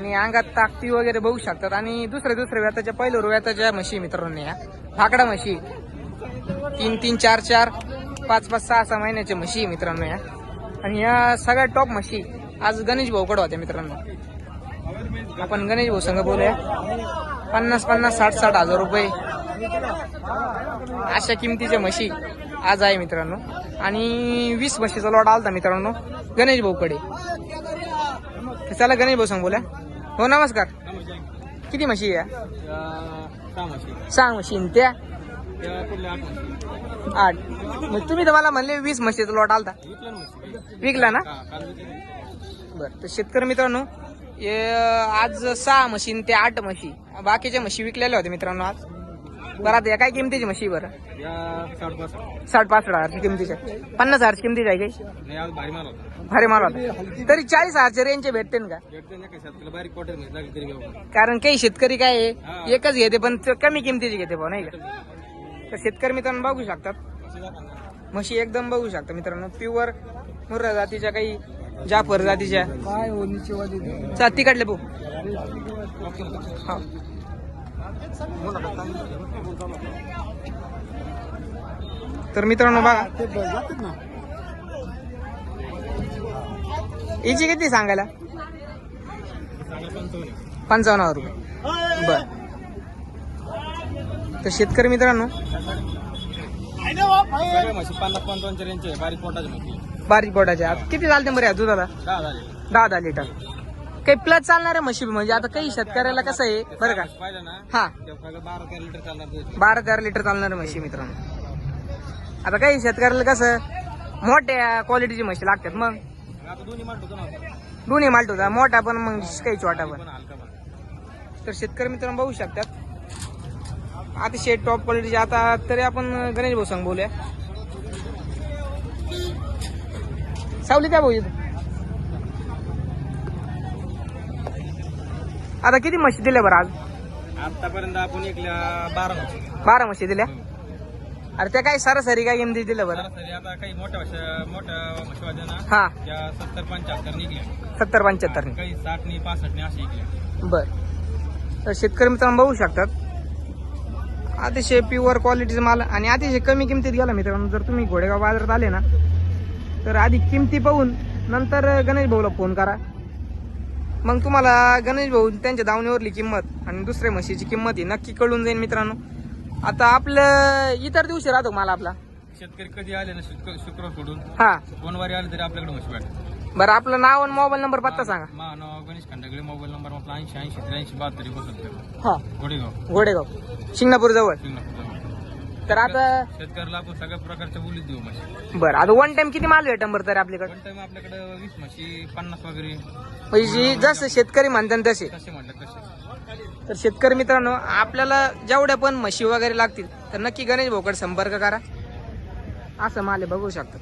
आणि अंगात ताकती वगैरे बघू शकतात. आणि दुसऱ्या दुसऱ्या व्याताच्या पहिल्या व्याताच्या म्हशी मित्रांनो या. फाकडा म्हशी. तीन तीन चार चार पाच पाच सहा सहा महिन्याच्या म्हशी मित्रांनो या. आणि या सगळ्या टॉप म्हशी आज गणेश भाऊकडे होत्या मित्रांनो. आपण गणेश भाऊ संघ बोलूया. पन्नास पन्नास साठ साठ हजार रुपये. अशा किमतीच्या म्हशी आज आहे मित्रांनो. आणि वीस म्हशीचा लॉट आलता मित्रांनो. गणेश भाऊकडे चला गणेश भाऊ सांग बोला हो नमस्कार. किती म्हशी या सहा म्हशी. आणि त्या? आठ. मग तुम्ही तर मला म्हणले वीस म्हशीचा लॉट आलता. विकला ना? बरं तर शेतकरी मित्रांनो आज सहा म्हशी ते आठ म्हशी. बाकीच्या म्हशी विकलेल्या होत्या मित्रांनो आज. बरं आता या काय किमतीची म्हशी बरं? साठ पासष्ट हजारची किमतीच्या पन्नास हजारची किमतीची आहे काही भारी माल होता. तरी चाळीस हजारच्या रेंजचे भेटते ना का कारण काही शेतकरी काय आहे हा. एकच घेते पण ते कमी किमतीची घेते भाऊ नाही का? तर शेतकरी मित्रांनो बघू शकतात. म्हशी एकदम बघू शकता मित्रांनो. प्युअर मुर्रा जातीच्या काही जाफर जातीच्या. काय ओनीची वाली तिकडले भाऊ हा. तर मित्रांनो बघा. याची किती सांगायला? पंचावन्न हजार रुपये. बर. तर शेतकरी मित्रांनो पन्नास आहे, बारीक पोटाची बारीक पोटाच्या किती चालते बरं दुधाला? दहा लिटर. काही प्लस चालणाऱ्या म्हशी म्हणजे आता काही शेतकऱ्याला कसं आहे बरं का? पाहिलं ना? हा. बारा तेरा लिटर चालणार दूध. बारा तेरा लिटर चालणाऱ्या म्हशी मित्रांनो. आता काही शेतकऱ्याला कसं मोठ्या क्वालिटीची म्हशी लागतात मग. आता दोन्ही माल होतो ना आपण. दोन्ही माल्ट होता मोठा पण मग काही छोटा पण. पण हलका पण तर शेतकरी मित्रांनो बघू शकतात. अतिशय टॉप क्वालिटीचे आता तरी आपण गणेश भाऊ सांग बोलूया. सावली काय भाऊ इथं? आता किती म्हशी दिल्या बरं आज? आतापर्यंत आपण एकल्या बारा बारा म्हशी दिल्या? अरे त्या काय सरासरी काय किमती दिल्या बरं? सरासरी आता काही मोठ्या मोठ्या ना हा. त्या सत्तर पंच्याहत्तर निघल्या. सत्तर पंच्याहत्तर काही साठनी पासष्टनी अशी निघल्या. बर. तर शेतकरी मित्रांनो बघू शकतात. अतिशय प्युअर क्वालिटीचा माल आणि अतिशय कमी किमतीत गेला मित्रांनो. जर तुम्ही घोडेगाव बाजारात आले ना तर आधी किमती पाहून नंतर गणेश भाऊला फोन करा. मग तुम्हाला गणेश भाऊ त्यांच्या दावणीवरली किंमत आणि दुसऱ्या म्हशीची किंमत ही नक्की कळून जाईल मित्रांनो. आता आपलं इतर दिवशी राहतो मला आपला? शेतकरी कधी आले ना शुक्र शुक्र सोडून? हा. सोमवारी आले तरी आपल्याकडे म्हशी भेटतात. बरं आपलं नाव आणि मोबाईल नंबर पत्ता सांगा. मा नाव गणेश खंडागळे मोबाईल नंबर आपला ऐंशी ऐंशी त्र्याऐंशी बहात्तर एकोणसत्तर. हा. गोडेगाव घोडेगाव. शिंगणापूर जवळ. शिंगणापूर तर आता शेतकऱ्याला आपण सगळ्या प्रकारच्या बोलीत देऊ म्हशी. बरं आता वन टाइम किती माल भेटन बरं तरी आपल्याकडे? वन टाइम आपल्याकडे वीस म्हशी पन्नास वगैरे. म्हणजे जसं शेतकरी म्हणतात तसे. कसे म्हणतात तसे. तर शेतकरी मित्रांनो आपल्याला जेवढ्या पण म्हशी वगैरे लागतील तर नक्की गणेश भाऊकडे संपर्क करा. असं माले बघू शकतात